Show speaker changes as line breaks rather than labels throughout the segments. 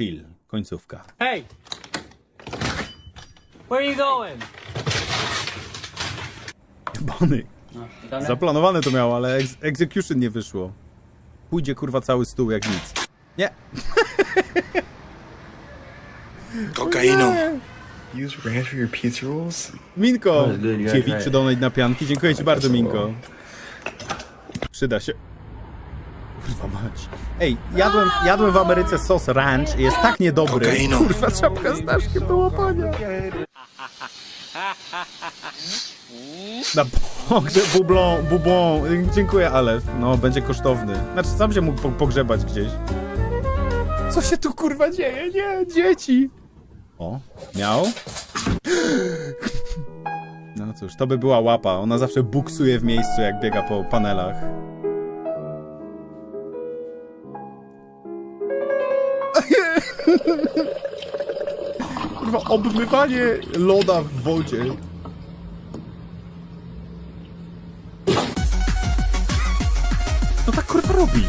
chill. Końcówka.
Hey! Where are you going?
Bony. Zaplanowane to miało, ale ex execution nie wyszło. Pójdzie kurwa cały stół jak nic. Nie.
Kokaino. Use ranch for your pizza rolls?
Minko!
That's good, you got
Dziewicz
right.
donate na pianki. Dziękuję ci bardzo, Minko. Przyda się. Mać. Ej, jadłem, jadłem w Ameryce sos ranch i jest tak niedobry.
Kokaino.
Kurwa, czapka z daszkiem do łapania. Na pogrzeb bublon, bubon. Dziękuję, Alef. No, będzie kosztowny. Znaczy, sam się mógł po- pogrzebać gdzieś. Co się tu kurwa dzieje? Nie, dzieci. O, miał. No cóż, to by była łapa. Ona zawsze buksuje w miejscu, jak biega po panelach. Kurwa, obmywanie loda w wodzie. Co ta kurwa robi?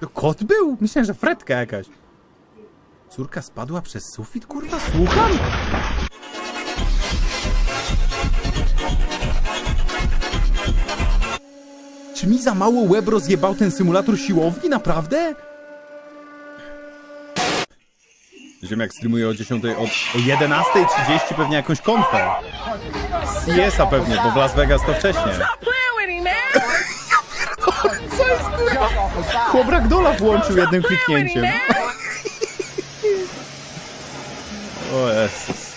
To kot był? Myślałem, że fretka jakaś. Córka spadła przez sufit, kurwa? Słucham? Czy mi za mało łeb rozjebał ten symulator siłowni? Naprawdę? Ziemiak streamuje o 10, o, o 11.30 pewnie jakąś konfę. CS-a pewnie, bo w Las Vegas to wcześniej. Co jest kurwa? Chłoprak Dola włączył jednym kliknięciem. O Jezus.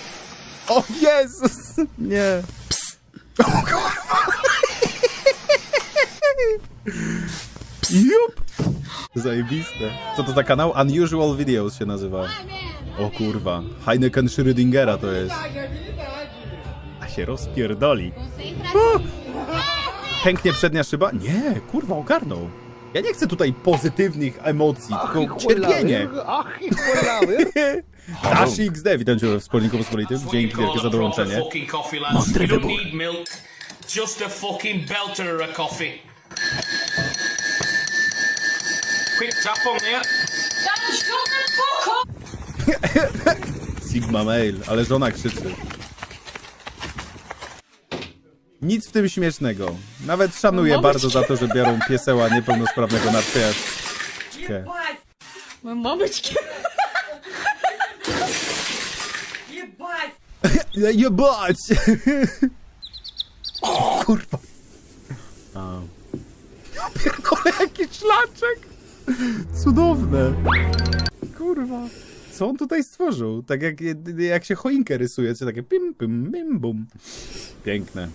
O Jezus! Nie. O kurwa. Jup! Zajebiste. Co to za kanał? Unusual Videos się nazywa. O kurwa. Heineken Schrödingera to jest. A się rozpierdoli. O! Pęknie przednia szyba? Nie, kurwa, ogarnął. Ja nie chcę tutaj pozytywnych emocji, tylko cierpienie. Dash XD, witam cię we wspólniku pospolitym. Dzięki wielkie za dołączenie. Mądry wybór.
Just a fucking belter of a coffee. Quick tap on there.
Sigma mail, ale żona krzyczy. Nic w tym śmiesznego. Nawet szanuję bardzo za to, że biorą pieseła niepełnosprawnego na przyjaciółkę.
Мамочки.
Jebać! O kurwa. A. Ja pierdolę, jaki szlaczek! Cudowne. Kurwa. Co on tutaj stworzył? Tak jak, jak się choinkę rysuje, czy takie pim, pim, bim, bum. Piękne.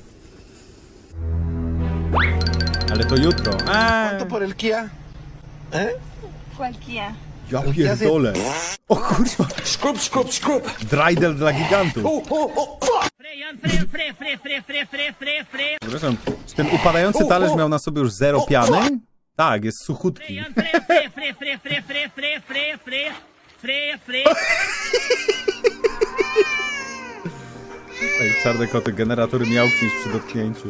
Ale to jutro. Eee,
por el Kia?
Cualquiera.
ja pierdolę. O kurwa.
Scrub, scrub, scrub.
Dreidel dla gigantów.
Oh, oh, oh.
Przepraszam, czy ten upadający talerz miał na sobie już zero piany? Tak, jest suchutki. Tak, czarne koty, generatory miałknić przy dotknięciu.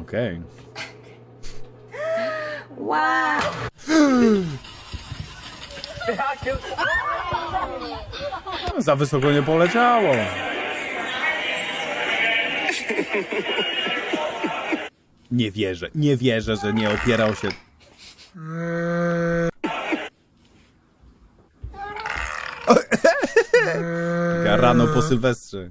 Okej.
Wow.
Za wysoko nie poleciało. Nie wierzę, nie wierzę, że nie opierał się. Rano po Sylwestrze.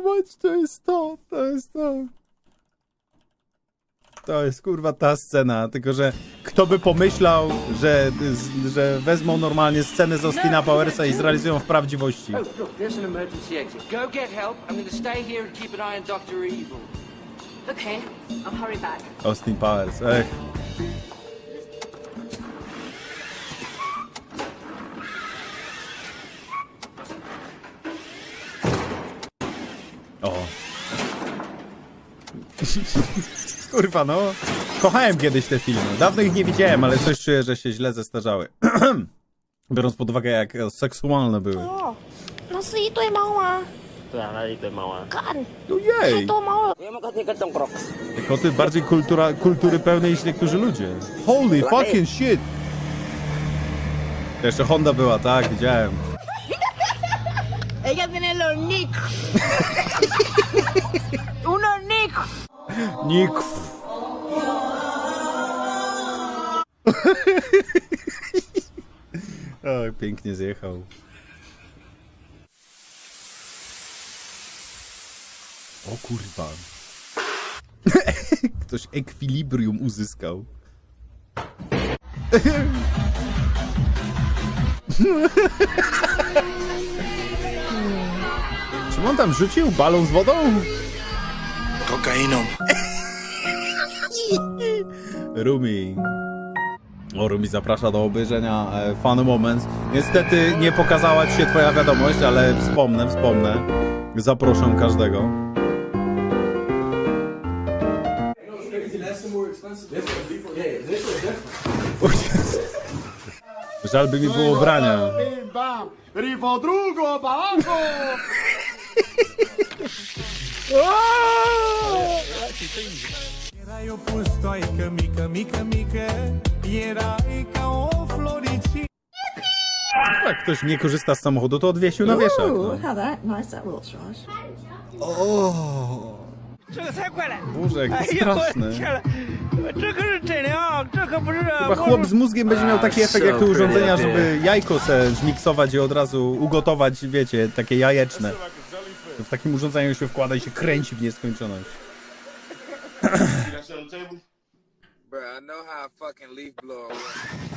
Kurwa mać, to jest to, to jest to. To jest kurwa ta scena, tylko że kto by pomyślał, że, że wezmą normalnie scenę z Austina Powersa i zrealizują w prawdziwości.
Look, there's an emergency exit. Go get help. I'm going to stay here and keep an eye on Dr. Evil.
Okay, I'll hurry back.
Austin Powers, ech. O. Kurwa, no. Kochałem kiedyś te filmy. Dawno ich nie widziałem, ale coś czuję, że się źle zestarzały. Biorąc pod uwagę, jak seksualne były.
O, nasa ito yung
mga Tara, dito mała. kaan. Ojej! Ito
mga
Kuya,
magkatigat ng crocs.
Te koty bardziej kultura, kultury pełnej niż niektórzy ludzie. Holy fucking shit! Jeszcze Honda była, tak, widziałem.
Ella tiene los Nick. Unos Nick.
Nick. o, pięknie zjechał. O kurwa. Ktoś ekwilibrium uzyskał. Czy on tam rzucił balon z wodą?
Kokainą.
Rumi. O, Rumi zaprasza do obejrzenia e, Fun Moments. Niestety nie pokazała ci się twoja wiadomość, ale wspomnę, wspomnę. Zaproszę każdego. Żal by mi było brania.
Erai o pustoaică mică, mică, mică Erai ca o floricică
Jak ktoś nie korzysta z samochodu, to odwiesił na wieszak. No.
how that nice that will Josh.
Boże, jaki straszny.
这可是真的啊，这可不是
Chyba chłop z mózgiem będzie miał taki efekt jak te urządzenia, żeby jajko se zmiksować i od razu ugotować, wiecie, takie jajeczne. W takim urządzeniu się wkłada i się kręci w nieskończoność.
Bro, I know how a fucking leaf blower works.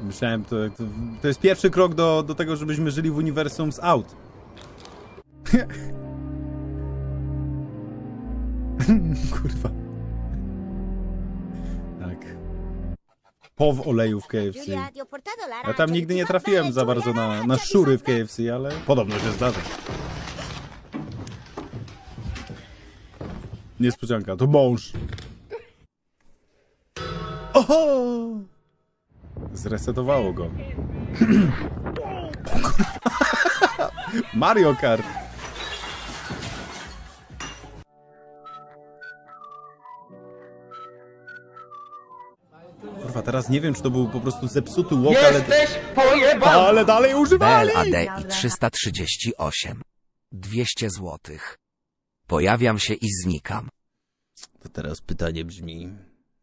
Myślałem, to, to, to jest pierwszy krok do, do tego, żebyśmy żyli w uniwersum z aut. Kurwa. Tak. Pow oleju w KFC. Ja tam nigdy nie trafiłem za bardzo na, na szury w KFC, ale podobno się zdarza. Niespodzianka, to mąż. Oho! Zresetowało go. Mario Kart. Teraz nie wiem, czy to był po prostu zepsuty łok, ale... Ale dalej używali!
BLAD i 338. 200 złotych. Pojawiam się i znikam.
To teraz pytanie brzmi,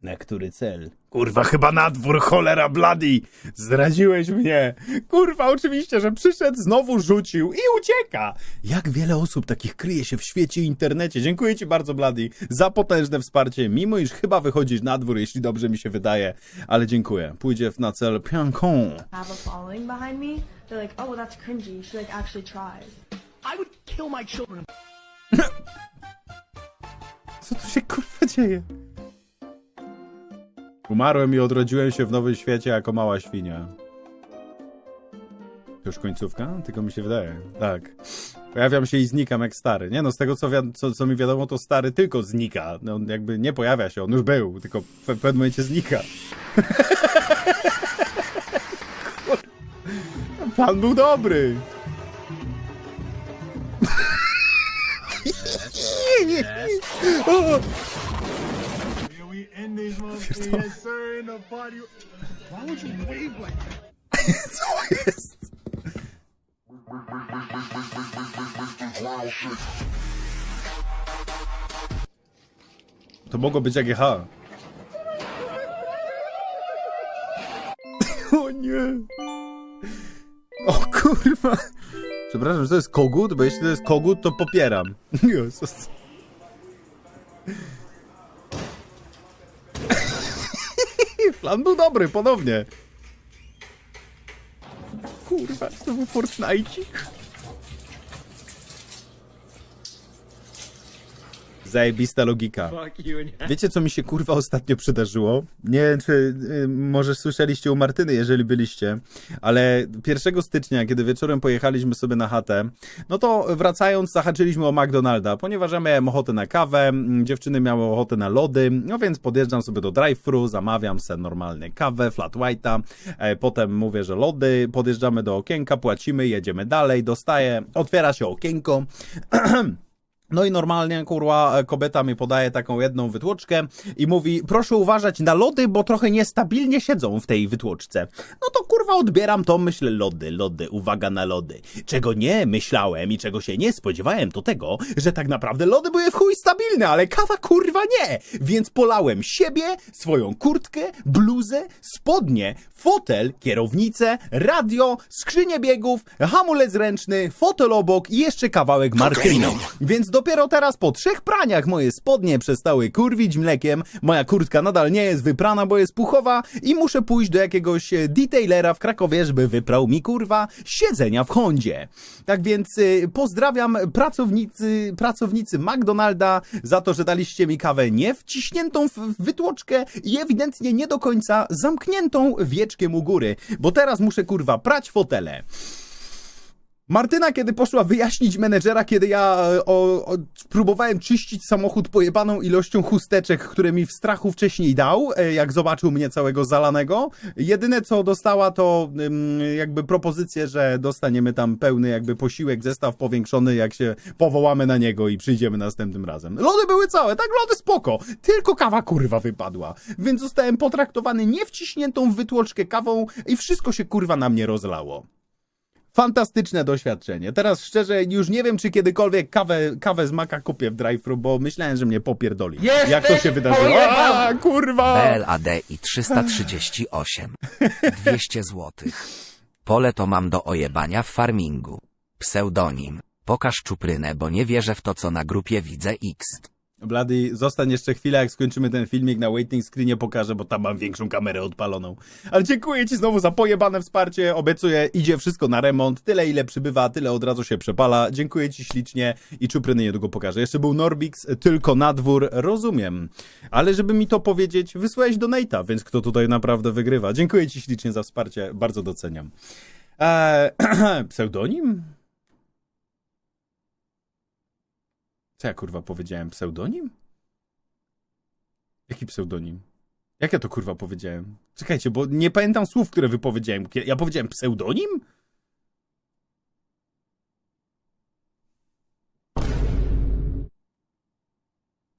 na który cel? Kurwa, chyba na dwór, cholera blady! Zdradziłeś mnie! Kurwa, oczywiście, że przyszedł, znowu rzucił i ucieka! Jak wiele osób takich kryje się w świecie i internecie. Dziękuję ci bardzo, blady, za potężne wsparcie, mimo iż chyba wychodzisz na dwór, jeśli dobrze mi się wydaje. Ale dziękuję. Pójdzie na cel Piankon.
Have a following behind me. They're like, oh, that's cringy. She like actually tries.
I would kill my children
Co tu się kurwa dzieje? Umarłem i odrodziłem się w nowym świecie jako mała świnia. To już końcówka? Tylko mi się wydaje. Tak. Pojawiam się i znikam jak stary. Nie no, z tego co, co, co mi wiadomo, to stary tylko znika. No, on jakby nie pojawia się, on już był, tylko w w pewnym momencie znika. Plan był dobry. Co jest? To mogło być AGH. O nie. O kurwa. Przepraszam, że to jest kogut, bo jeśli to jest kogut, to popieram. Jezus. Plan był dobry, ponownie. Kurwa, znowu Fortnite'ik. Zajebista logika. Wiecie, co mi się kurwa ostatnio przydarzyło? Nie wiem, czy y, może słyszeliście u Martyny, jeżeli byliście, ale 1 stycznia, kiedy wieczorem pojechaliśmy sobie na chatę, no to wracając zahaczyliśmy o McDonalda, ponieważ ja miałem ochotę na kawę, dziewczyny miały ochotę na lody, no więc podjeżdżam sobie do drive-thru, zamawiam se normalne kawę, flat white'a, e, potem mówię, że lody, podjeżdżamy do okienka, płacimy, jedziemy dalej, dostaję, otwiera się okienko, No i normalnie, kurwa, kobieta mi podaje taką jedną wytłoczkę i mówi, proszę uważać na lody, bo trochę niestabilnie siedzą w tej wytłoczce. No to kurwa odbieram to, myślę, lody, lody, uwaga na lody. Czego nie myślałem i czego się nie spodziewałem, to tego, że tak naprawdę lody były w chuj stabilne, ale kawa kurwa nie. Więc polałem siebie, swoją kurtkę, bluzę, spodnie, fotel, kierownicę, radio, skrzynię biegów, hamulec ręczny, fotel obok i jeszcze kawałek Martyny. Więc dopiero teraz po trzech praniach moje spodnie przestały kurwić mlekiem, moja kurtka nadal nie jest wyprana, bo jest puchowa i muszę pójść do jakiegoś e, detailera w Krakowie, żeby wyprał mi kurwa siedzenia w Hondzie. Tak więc y, pozdrawiam pracownicy, pracownicy McDonalda za to, że daliście mi kawę nie wciśniętą w wytłoczkę i ewidentnie nie do końca zamkniętą wieczkiem u góry, bo teraz muszę kurwa prać fotele. Martyna, kiedy poszła wyjaśnić menedżera, kiedy ja e, o, o, próbowałem czyścić samochód pojebaną ilością chusteczek, które mi w strachu wcześniej dał, e, jak zobaczył mnie całego zalanego, jedyne co dostała to jakby propozycję, że dostaniemy tam pełny jakby posiłek, zestaw powiększony, jak się powołamy na niego i przyjdziemy następnym razem. Lody były całe, tak lody spoko, tylko kawa kurwa wypadła, więc zostałem potraktowany niewciśniętą w wytłoczkę kawą i wszystko się kurwa na mnie rozlało. Fantastyczne doświadczenie. Teraz szczerze już nie wiem, czy kiedykolwiek kawę, kawę z maka kupię w drive-thru, bo myślałem, że mnie popierdoli. Jak to się wydarzyło? A, kurwa!
BLAD i 338. 200 złotych. Pole to mam do ojebania w farmingu. Pseudonim. Pokaż czuprynę, bo nie wierzę w to, co na grupie widzę X.
Blady, zostań jeszcze chwilę, jak skończymy ten filmik na waiting screenie pokażę, bo tam mam większą kamerę odpaloną. Ale dziękuję Ci znowu za pojebane wsparcie, obiecuję, idzie wszystko na remont, tyle ile przybywa, tyle od razu się przepala. Dziękuję Ci ślicznie i czupryny niedługo pokażę. Jeszcze był Norbix, tylko na dwór, rozumiem. Ale żeby mi to powiedzieć, wysłałeś donate'a, więc kto tutaj naprawdę wygrywa. Dziękuję Ci ślicznie za wsparcie, bardzo doceniam. Eee, pseudonim? Co ja kurwa powiedziałem? Pseudonim? Jaki pseudonim? Jak ja to kurwa powiedziałem? Czekajcie, bo nie pamiętam słów, które wypowiedziałem. Ja powiedziałem pseudonim?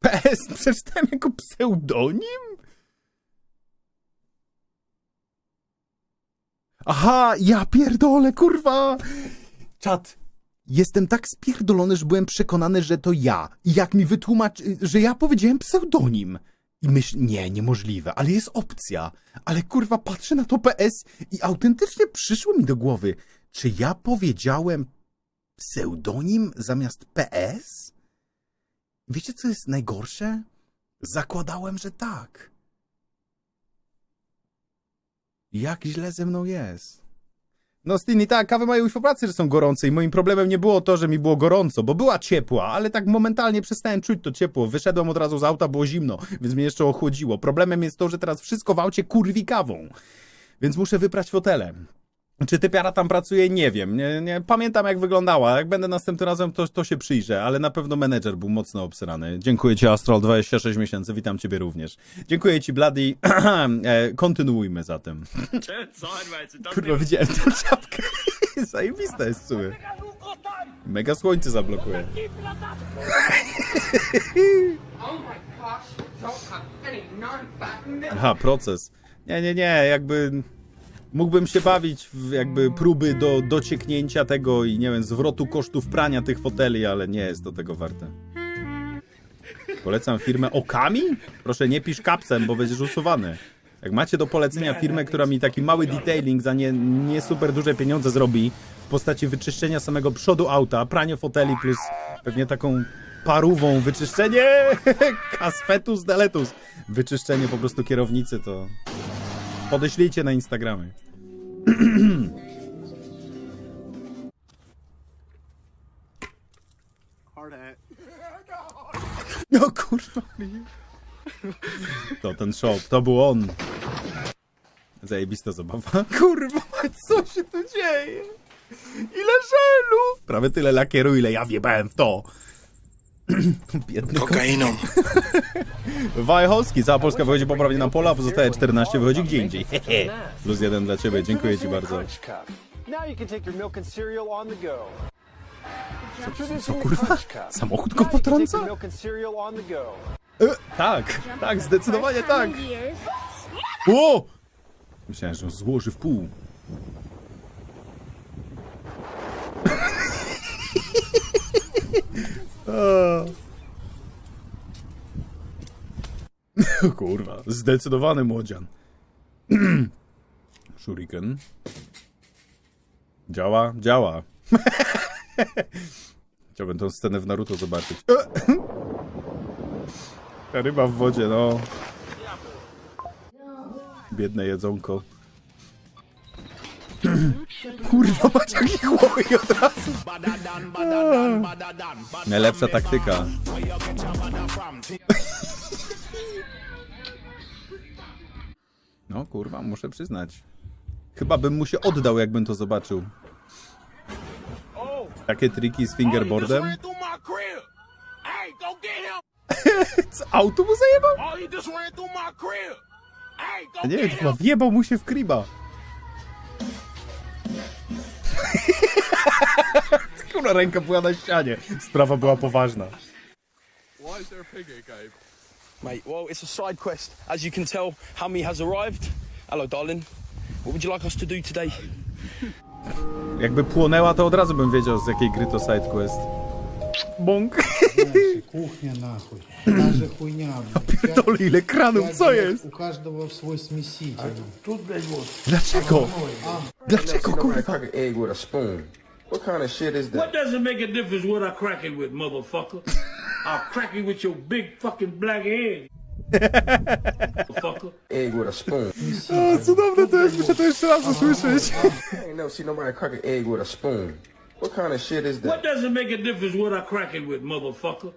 PS przeczytałem jako pseudonim? Aha, ja pierdolę, kurwa! Czat, Jestem tak spierdolony, że byłem przekonany, że to ja. I jak mi wytłumacz, że ja powiedziałem pseudonim. I myśl, nie, niemożliwe, ale jest opcja. Ale kurwa, patrzę na to PS i autentycznie przyszło mi do głowy, czy ja powiedziałem pseudonim zamiast PS? Wiecie, co jest najgorsze? Zakładałem, że tak. Jak źle ze mną jest. No Stini, tak, kawy mają już po pracy, że są gorące i moim problemem nie było to, że mi było gorąco, bo była ciepła, ale tak momentalnie przestałem czuć to ciepło. Wyszedłem od razu z auta, było zimno, więc mnie jeszcze ochłodziło. Problemem jest to, że teraz wszystko w aucie kurwi kawą, więc muszę wyprać fotele. Czy typiara tam pracuje? Nie wiem. Nie, nie pamiętam jak wyglądała. Jak będę następnym razem, to, to się przyjrzę, ale na pewno menedżer był mocno obsrany. Dziękuję ci Astrol 26 miesięcy, witam ciebie również. Dziękuję ci Bloody. E, Kontynuujmy zatem. Kurwa, widziałem tą czapkę. Zajebista jest sumie. Mega słońce zablokuje. Aha, proces. Nie, nie, nie, jakby mógłbym się bawić w jakby próby do docieknięcia tego i nie wiem, zwrotu kosztów prania tych foteli, ale nie jest to tego warte. Polecam firmę Okami? Proszę nie pisz kapsem, bo będziesz usuwany. Jak macie do polecenia firmę, która mi taki mały detailing za nie, nie super duże pieniądze zrobi w postaci wyczyszczenia samego przodu auta, pranie foteli plus pewnie taką parówą wyczyszczenie kasfetus deletus, wyczyszczenie po prostu kierownicy, to podeślijcie na Instagramy.
Hard hat.
No kurwa. To ten shop, to był on. Zajebista zabawa. Kurwa, co się tu dzieje? Ile żelu? Prawie tyle lakieru, ile ja wjebałem w to. Biedny
Kokainą.
Wajchowski, cała Polska wychodzi poprawnie na pola, pozostaje 14, wychodzi gdzie indziej. Hehe. Plus jeden dla ciebie, dziękuję ci bardzo.
Now you can take your milk and cereal on the go.
Co kurwa? Samochód go potrąca?
milk and cereal on the go.
E, tak, tak, zdecydowanie tak. O! Myślałem, że on złoży w pół. Kurwa, zdecydowany młodzian. Shuriken. Działa, działa. Chciałbym tą scenę w Naruto zobaczyć. Ta ryba w wodzie, no. Biedne jedzonko. Kurwa, macie jaki chłopy od razu. Najlepsza taktyka. No kurwa, muszę przyznać. Chyba bym mu się oddał, jakbym to zobaczył. Takie triki z fingerboardem. Co, auto mu zajebał?
Oh,
nie wiem, chyba wjebał mu się w kriba. Kurwa, ręka była na ścianie. Sprawa była poważna.
Mate, well, it's a side quest. As you can tell, Hummy has arrived. Hello, darling. What would you like us to do today?
Jakby płonęła, to od razu bym wiedział, z jakiej gry to side quest. Bąk.
Кухня нахуй. Та же хуйня.
Pierdolę, ile kranów, co jest?
У каждого свой смеситель.
Dlaczego? Dlaczego, kurwa?
Crack an egg with a spoon. What kind of shit is that?
What does it make a difference what I crack it with, motherfucker? I'll crack it with your big fucking black egg. motherfucker.
Egg with a spoon.
O, ah, cudowne to jest, muszę to jeszcze raz usłyszeć.
I ain't never seen nobody crack an egg with a spoon. What kind of shit is that?
What
that?
does it make a difference what I crack it with, motherfucker?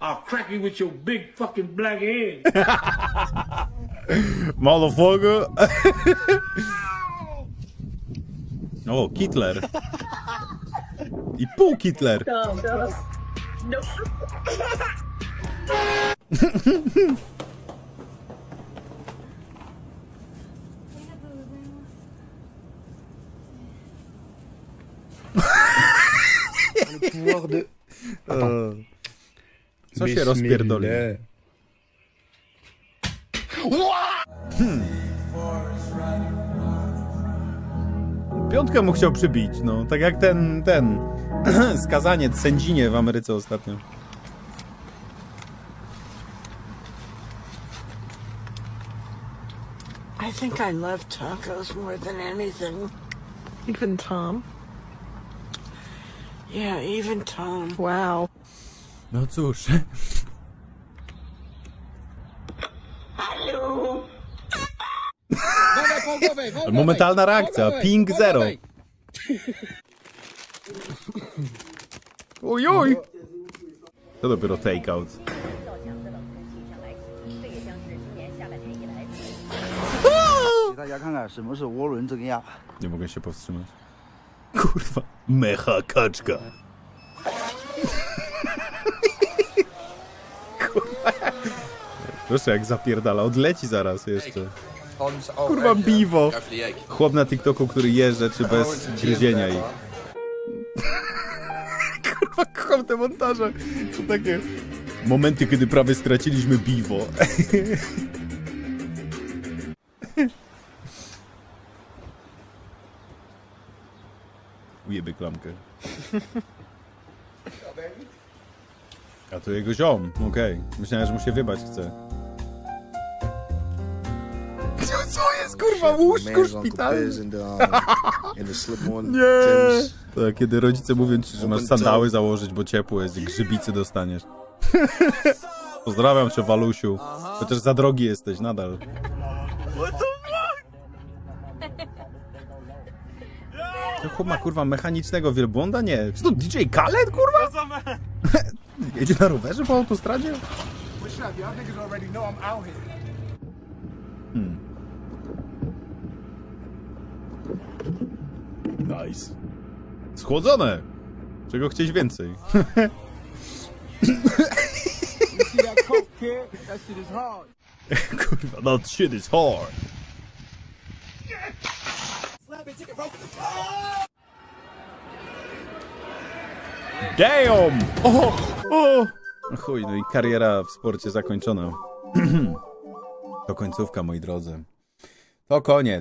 I'll crack it with your big fucking black egg.
Motherfucker. O, Hitler. I pół Hitler.
Pouvoir de...
Co się rozpierdoli? Piątkę mu chciał przybić, no. Tak jak ten, ten skazaniec, sędzinie w Ameryce ostatnio.
I think I love tacos more than anything. Even Tom? Yeah, even Tom. Wow.
No cóż. Momentalna reakcja. Ping zero. Ojoj! To dopiero takeout.
给大家看看什么是涡轮增压。
Nie mogę się powstrzymać. Kurwa. Mecha kaczka. Kurwa. Proszę, jak zapierdala. Odleci zaraz jeszcze. Kurwa, biwo. Chłop na TikToku, który je rzeczy bez gryzienia ich. Kurwa, kocham te montaże. To takie momenty, kiedy prawie straciliśmy biwo. Ujeby klamkę. A to jego ziom, okej. Myślałem, że mu się wybać chce. Jest kurwa łóżko szpitalne? Nie! To kiedy rodzice mówią ci, że masz sandały założyć, bo ciepło jest i grzybicy dostaniesz. Pozdrawiam cię, Walusiu. Chociaż za drogi jesteś nadal. To chłop ma kurwa mechanicznego wielbłąda? Nie. Czy to DJ Khaled kurwa? Jedzie na rowerze po autostradzie?
What's
Nice. Schłodzone! Czego chcieć więcej? Kurwa, that shit is hard. Damn! O! O! No chuj, no i kariera w sporcie zakończona. To końcówka, moi drodzy. To koniec.